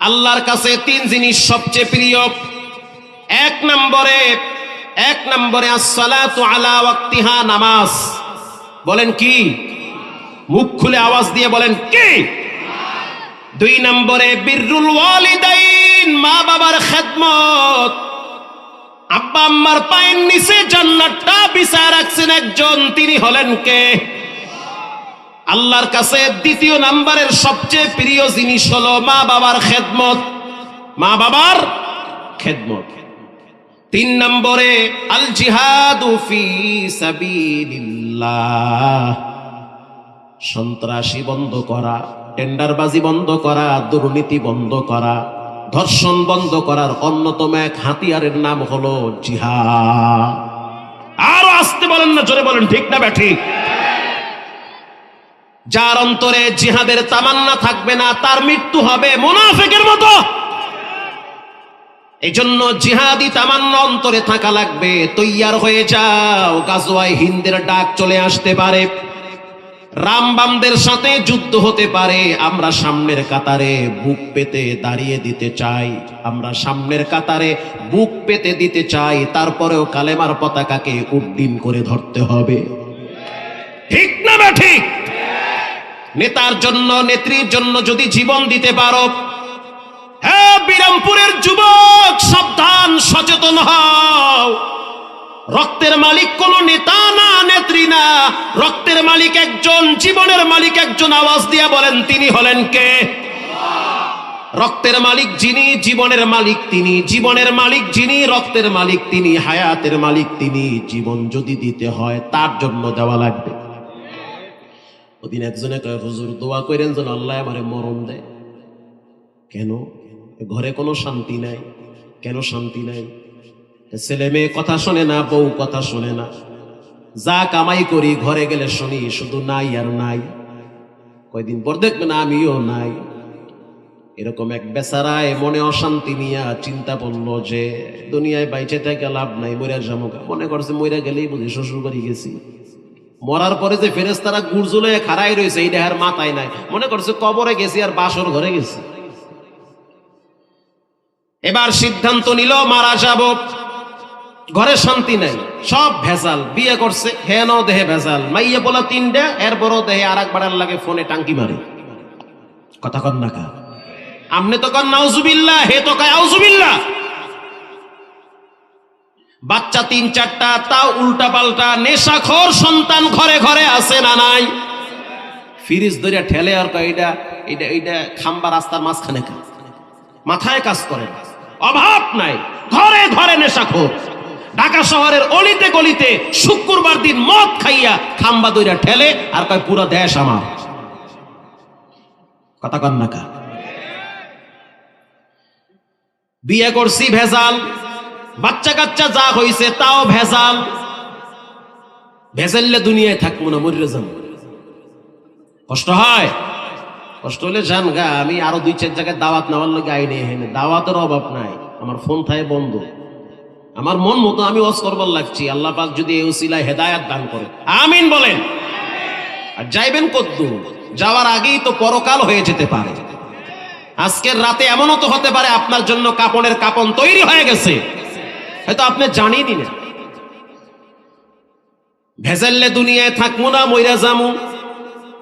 আল্লাহর কাছে তিন জিনিস সবচেয়ে প্রিয়। এক নম্বরে এক নম্বরে আলা নামাজ। বলেন কি? মুখ খুলে আওয়াজ দিয়ে বলেন কি? দুই নম্বরে, বিরুল ওয়ালিদাইন, মা বাবার খেদমত। আব্বা আম্মার পায়ের নিচে জান্নাতটা বিছায় রাখছেন একজন, তিনি হলেন কে? আল্লাহর কাছে দ্বিতীয় নাম্বারের সবচেয়ে প্রিয় জিনিস হলো মা বাবার খেদমত। মা বাবার খেদমত। তিন নম্বরে আল জিহাদু সন্ত্রাসী বন্ধ করা, টেন্ডারবাজি বন্ধ করা, দুর্নীতি বন্ধ করা, ধর্ষণ বন্ধ করার অন্যতম এক হাতিয়ারের নাম হলো জিহাদ। আরও আসতে বলেন না, জোরে বলেন, ঠিক না ব্যাঠিক? যার অন্তরে জিহাদের তামান্না থাকবে না, তার মৃত্যু হবে মুনাফিকের মতো। এই জন্য জিহাদি তামান্না অন্তরে থাকা লাগবে, তৈয়ার হয়ে যাও, গাজওয়ায় হিন্দের ডাক চলে আসতে পারে। রামবামদের সাথে যুদ্ধ হতে পারে, আমরা সামনের কাতারে বুক পেতে দাঁড়িয়ে দিতে চাই। আমরা সামনের কাতারে বুক পেতে দিতে চাই, তারপরেও কালেমার পতাকাকে উড্ডিন করে ধরতে হবে। ঠিক না ঠিক? নেতার জন্য, নেত্রীর জন্য যদি জীবন দিতে পারো। হ্যাঁ বিরামপুরের যুবক, সাবধান, সচেতন হও। রক্তের মালিক কোন নেতা না, নেত্রী না। রক্তের মালিক একজন, জীবনের মালিক একজন আওয়াজ দিয়া বলেন, তিনি হলেন কে? রক্তের মালিক যিনি, জীবনের মালিক তিনি। জীবনের মালিক যিনি, রক্তের মালিক তিনি। হায়াতের মালিক তিনি। জীবন যদি দিতে হয়, তার জন্য দেওয়া লাগবে। ওদিন একজনে কয়, হুজুর, দোয়া করেন যেন আল্লাহ আমারে মরণ দেয়। কেন? ঘরে কোনো শান্তি নাই। কেন শান্তি নাই? ছেলে মেয়ে কথা শোনে না, বউ কথা শোনে না। যা কামাই করি, ঘরে গেলে শুনি, শুধু নাই আর নাই। কয়দিন পর দেখবেন আমিও নাই। এরকম এক বেচারায় মনে অশান্তি নিয়া চিন্তা করল যে, দুনিয়ায় বাইচে থেকে লাভ নাই মইরা যাব মনে করছে মইরা গেলেই বুঝি শ্বশুর বাড়ি গেছি। মরার পরে যে ফেরেস্তারা গুরজুলে খাড়াই রয়েছে, এই দেহের মাথায় নাই। মনে করছে কবরে গেছি আর বাসর ঘরে গেছি। এবার সিদ্ধান্ত নিল, মারা যাব। ঘরে শান্তি নাই, সব ভেজাল। বিয়ে করছে, হেন দেহে ভেজাল। মাইয়ে বলা তিনটা বড় দেহে আর একবার লাগে ফোনে টাঙ্কি মারে। কথা কন না কা আমনে তো কন, নাউজুবিল্লাহ, হে তো কয়, আউজুবিল্লাহ। বাচ্চা তিন চারটা, তাও উল্টা পাল্টা, নেশাখোর সন্তান ঘরে ঘরে আছে না নাই? ফিরিজ ধরে ঠেলে আর এটা এটা এটা খাম্বা রাস্তার মাঝখানে কাজ মাথায় কাজ করে অভাব নাই। ঘরে ঘরে নেশাখোর। ঢাকা শহরের অলিতে গলিতে শুক্রবার দিন মদ খাইয়া খাম্বা দইরা ঠেলে আর কয়, পুরো দেশ আমার। কথা কন না কা? বিয়ে করছি ভেজাল। বাচ্চা কাচ্চা যা হইছে তাও ভেজাল। ভেজাল্লে দুনিয়ায় থাকব না মরিরে যাম কষ্ট হয়? কষ্ট হলে যান গা, আমি আরও দুই, চার জায়গায় দাওয়াত নেওয়ার লোক আইনে হেনে দাওয়াতের অভাব নাই, আমার ফোন থাকে বন্ধ। আমার মন মতো আমি ওয়াজ করবার লাগছি, আল্লাহ পাক যদি এই উসিলায় হেদায়াত দান করে। আমিন বলেন। আর যাইবেন কদ্দুর যাওয়ার আগেই তো পরকাল হয়ে যেতে পারে। আজকের রাতে এমনও তো হতে পারে আপনার জন্য কাপড়ের কাপন তৈরি হয়ে গেছে। হয়তো আপনি জানিয়ে দিলেন। ভেজাল্লে দুনিয়ায় থাকব না, মইরা জামু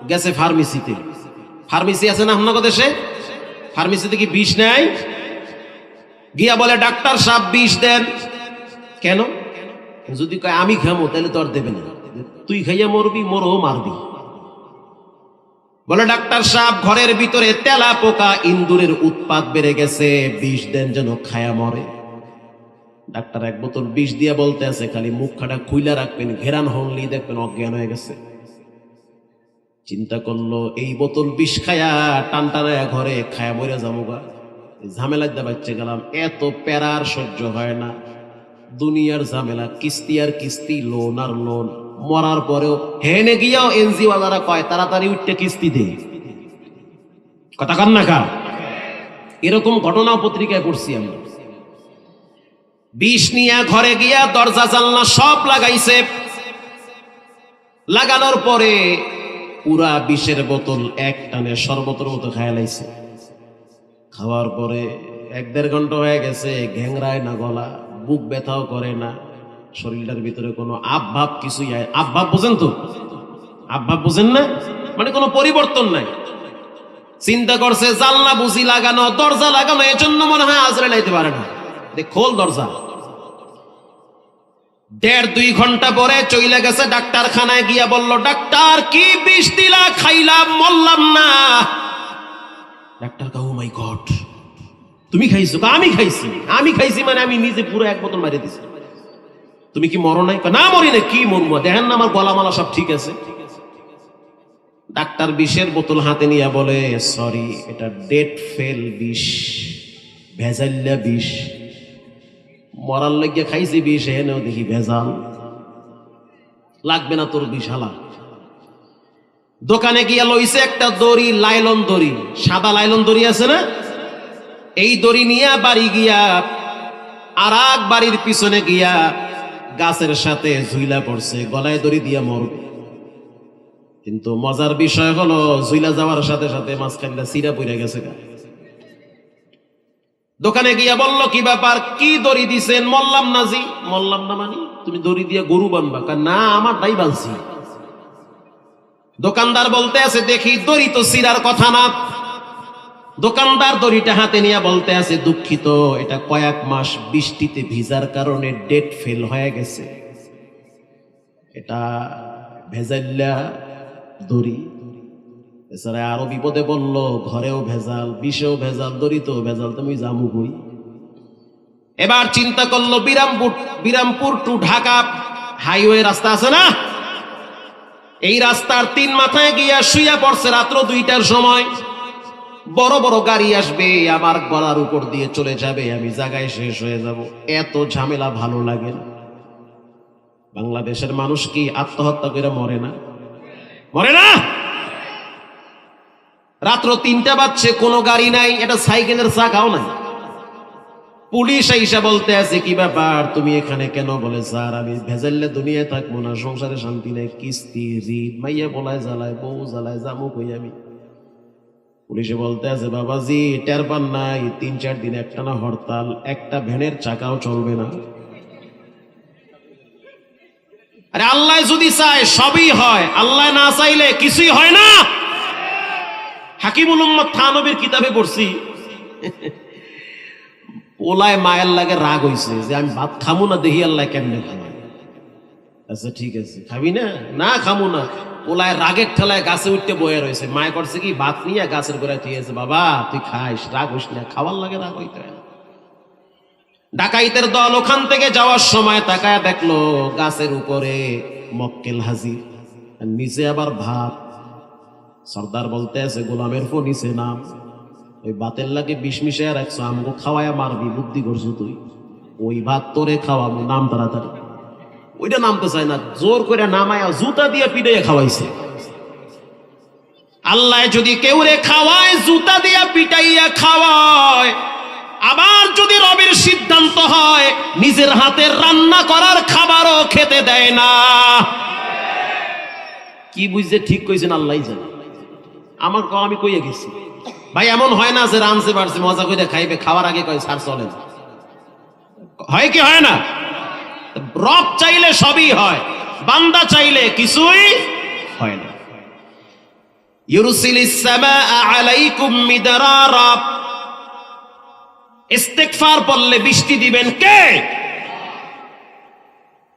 গেছে ফার্মেসিতে। ফার্মেসি আছে না আপনার দেশে? ফার্মেসিতে কি বিষ নেয়? গিয়া বলে, ডাক্তার সাহেব, বিষ দেন। কেন? যদি কয়, আমি খামো, তাহলে তো আর দেবে না। তুই খাইয়া মরবি, মরও মারবি। বলে, ডাক্তার সাহেব, ঘরের ভিতরে তেলা পোকা ইন্দুরের উৎপাদ বেড়ে গেছে। বিষ দেন যেন খায়া মরে। ডাক্তার এক বোতল বিষ দিয়া বলতে আছে, খালি মুখ খাটা খুইলা রাখবেন, ঘেরান হনলি দেখবেন অজ্ঞান হয়ে গেছে। চিন্তা করল, এই বোতল বিষ খায়া টান টানায়া ঘরে খায়া যাব গা। ঝামেলা দিয়ে বাচ্চা গেলাম, এত প্যারার সহ্য হয় না। দুনিয়ার ঝামেলা, কিস্তি আর কিস্তি, লোন আর লোন। মরার পরেও হেনে গিয়াও এনজি ওয়ালারা কয়, তাড়াতাড়ি উঠতে কিস্তি দে। কথা কান না কা? এরকম ঘটনা পত্রিকায় পড়ছি আমি। বিষ নিয়া ঘরে গিয়া দরজা, জানলা সব লাগাইছে। লাগানোর পরে পুরা বিষের বোতল এক টানে শরবতের মতো খায়া লাইছে। খাওয়ার পরে এক দেড় ঘণ্টা হয়ে গেছে, ঘ্যাংরায় না গলা, বুক ব্যথাও করে না। শরীরটার ভিতরে কোনো আবভাব কিছুই আবভাব বোঝেন তো? আবভাব বোঝেন না? মানে কোনো পরিবর্তন নাই। চিন্তা করছে, জানলা বুঝি লাগানো, দরজা লাগানো, এজন্য মনে হয় আজরে লাইতে পারে না। খোল দরজা। দেড় দুই ঘণ্টা পরে চইলে গেছে ডাক্তারখানায়, গিয়া বলল, ডাক্তার, কি বিষ দিলা? খাইলাম, মরলাম না। ডাক্তার কাউ মাই গড তুমি খাইছো আমি খাইছি। আমি খাইছি মানে আমি নিজে পুরো এক বোতল মারিয়ে দিছি। তুমি কি মরো নাই? না, মরি না কি মরবো দেখেন না আমার গলা মালা সব ঠিক আছে? ডাক্তার বিষের বোতল হাতে নিয়ে বলে সরি এটা ডেট ফেল বিষ ভেজাল্লা বিষ। মরার লাগিয়া খাইছি বিষ, এনেও দেখি ভেজাল। লাগবে না তোর বিষ, হালা। দোকানে গিয়া লইছে একটা দড়ি, লাইলন দড়ি। সাদা লাইলন দড়ি আছে না? এই দড়ি নিয়ে বাড়ি গিয়া, আর এক বাড়ির পিছনে গিয়া গাছের সাথে ঝুইলা পড়ছে, গলায় দড়ি দিয়া মরবে। কিন্তু মজার বিষয় হলো, ঝুইলা যাওয়ার সাথে সাথে মাঝখানটা সিরা পড়ে গেছে গা। দোকানে গিয়া বলল, কি ব্যাপার? কি দড়ি দিছেন? মল্লাম না জি? মল্লাম না মানি? তুমি দড়ি দিয়ে গরু বানবা? না, আমার তাই বানছি। দোকানদার বলতে আছে, দেখি, দড়ি তো সিরার কথা না। দোকানদার দড়িটা হাতে নিয়ে বলতে আছে, দুঃখিত, এটা কয়েক মাস বৃষ্টিতে ভিজার কারণে ডেট ফেল হয়ে গেছে। এটা ভেজাল্লা দড়ি। এছাড়া আরও বিপদে বলল ঘরেও ভেজাল, বিষেও ভেজাল, দড়িতেও ভেজাল তুমি জামু কই এবার চিন্তা করল বিরামপুর বিরামপুর টু ঢাকা হাইওয়ে রাস্তা আছে না? এই রাস্তার তিন মাথায় গিয়া শুইয়া পড়ছে রাত্র দুইটার সময়। বড় বড় গাড়ি আসবে আমার গলার উপর দিয়ে চলে যাবে, আমি জায়গায় শেষ হয়ে যাব। এত ঝামেলা ভালো লাগে বাংলাদেশের মানুষ কি আত্মহত্যা করে মরে না? মরে না! রাত্র তিনটা বাজছে, কোনো গাড়ি নাই, এটা সাইকেলের চাকাও নাই। পুলিশ আইসা বলতে আছে, কি ব্যাপার, তুমি এখানে কেন? বলে, স্যার, আমি ভেজাল্লে দুনিয়ায় থাকব না, সংসারে শান্তি নেই, কিস্তি, ঋণ, মাইয়া বলায় জ্বালায়, বউ জ্বালায় জামু কই আমি? পুলিশে বলতে আছে, বাবাজি, টের পান নাই, তিন চার দিন একটানা হরতাল, একটা ভ্যানের চাকাও চলবে না। আরে আল্লাহ যদি চায়, সবই হয়, আল্লাহ না চাইলে কিছুই হয় না। হাকিমুল উম্মদ থানবীর কিতাবে পড়ছি। ওলায় মায়ের লাগে রাগ হইছে যে আমি ভাত খামু না, দেখি আল্লাহ কেমনে খাওয়াই আচ্ছা ঠিক আছে। খাবি না? না খামু না। ওলায় রাগের ঠেলায় গাছে উঠতে বয়ে রয়েছে। মায় করছে কি, ভাত নিয়ে গাছের গোড়ায় থিয়েছে বাবা, তুই খাইস, রাগ হইস না, খাওয়ার লাগে রাগ হইতে ডাকাইতের দল ওখান থেকে যাওয়ার সময় তাকায় দেখল গাছের উপরে মক্কেল হাজির নিচে আবার ভাত। সর্দার বলতে আছে, গোলামের ফো নিচে নাম ওই ভাতের লাগে বিষ মিশাইয়া রাখছো আমাকে খাওয়ায়া মারবি, বুদ্ধি করছ তুই। ওই ভাত তোরে খাওয়াবো নাম তাড়াতাড়ি। ওইটা নামতে চায় না, জোর করে নামায়া জুতা দিয়ে পিটাইয়া খাওয়াইছে। আল্লাহ যদি কেউ রে খাওয়ায়, জুতা দিয়া পিটাইয়া খাওয়ায়, আবার যদি রবের সিদ্ধান্ত হয়, নিজের হাতের রান্না করার খাবারও খেতে দেয় না। কি বুঝছে, ঠিক কইছেন আল্লাহ জানে। আমার ক আমি কইয়া গেছি। ভাই, এমন হয় না যে রামসে পারছে মজা করে খাইবে, খাওয়ার আগে কয় সার চলে হয় কি হয় না? রব চাইলে সবই হয়, বান্দা চাইলে কিছুই হয় না। ইউরসিলিস সামাআ আলাইকুম মিদরারা। ইস্তেগফার বললে বৃষ্টি দিবেন কে?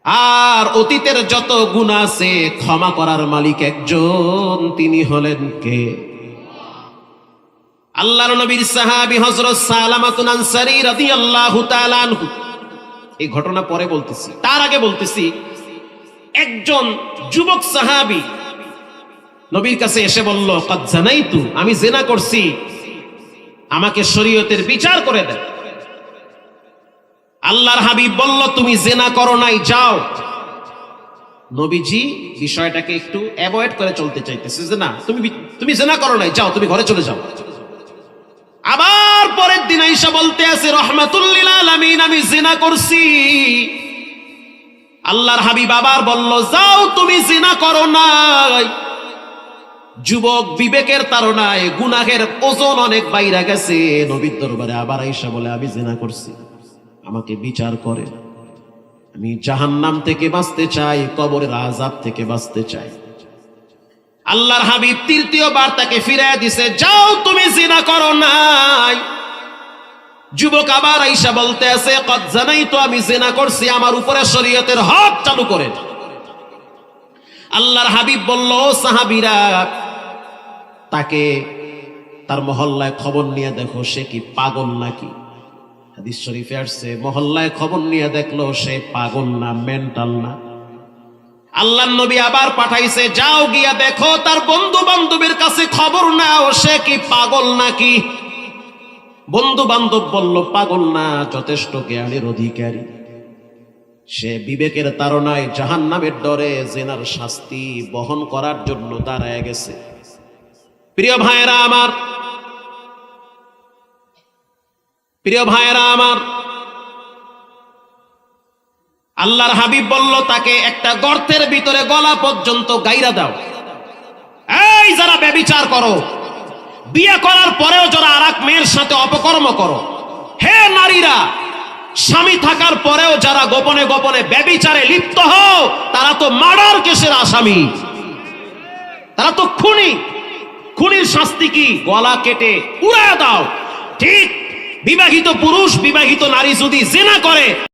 আর অতীতের যত গুণ আছে, ক্ষমা করার মালিক একজন, তিনি হলেন কে? আল্লাহর নবীর সাহাবী হযরত সালামাতুন আনসারী রাদিয়াল্লাহু তাআলা আনহু। এই ঘটনা পরে বলতেছি। তার আগে বলতেছি, একজন যুবক সাহাবী নবীর কাছে এসে বলল, কদ জানাইতু, আমি জেনা করছি, আমাকে শরীয়তের বিচার করে দেন। আল্লাহর হাবিব বলল, তুমি জেনা করো নাই, যাও। নবীজি বিষয়টাকে একটু অ্যাভয়েড করে চলতে চাইতেছে যে না তুমি তুমি জেনা করো নাই, যাও, তুমি ঘরে চলে যাও। আবার পরের দিন আইসা বলতে আছে রহমাতুল্লিল আলামিন, আমি জিনা করছি। আল্লাহর হাবিব আবার বলল, যাও, তুমি জিনা করো নাই। যুবক বিবেকের তারণায় গুনাহের ওজন অনেক বাইরা গেছে, নবীর দরবারে আবার আইসা বলে, আমি জেনা করছি। আমাকে বিচার করে। আমি জাহান্নাম থেকে বাঁচতে চাই, কবরের আজাব থেকে বাঁচতে চাই। আল্লাহর হাবিব তৃতীয়বার তাকে ফিরায় দিছে, যাও তুমি জিনা করো নাই। যুবক আবার আইসা বলতে আছে কত জানাই তো আমি জেনা করছি, আমার উপরে শরীয়তের হক চালু করে আল্লাহর হাবিব বলল সাহাবিরা, তাকে তার মহল্লায় খবর নিয়ে দেখো, সে কি পাগল নাকি? হাদিস শরীফে আসছে, মহল্লায় খবর নিয়ে দেখল সে পাগল না মেন্টাল না। আল্লাহ নবী আবার পাঠাইছে, যাও গিয়া দেখো, তার বন্ধু বান্ধবের কাছে খবর নাও, সে কি পাগল নাকি? বন্ধু বান্ধব বলল, পাগল না, যথেষ্ট জ্ঞানের অধিকারী। সে বিবেকের তারনায় জাহান নামের ডরে জেনার শাস্তি বহন করার জন্য দাঁড়ায় গেছে। প্রিয় ভাইয়েরা আমার প্রিয় ভাইয়েরা আমার, আল্লাহর হাবিব বলল, তাকে একটা গর্তের ভিতরে গলা পর্যন্ত গাইরা দাও। এই যারা ব্যবিচার করো, বিয়ে করার পরেও যারা আর মেয়ের সাথে অপকর্ম করো, হে নারীরা, স্বামী থাকার পরেও যারা গোপনে গোপনে ব্যবিচারে লিপ্ত হও, তারা তো মার্ডার কেসের আসামি। তারা তো খুনি। খুনির শাস্তি কি? গলা কেটে উড়ায় দাও। ঠিক বিবাহিত পুরুষ বিবাহিত নারী যদি জেনা করে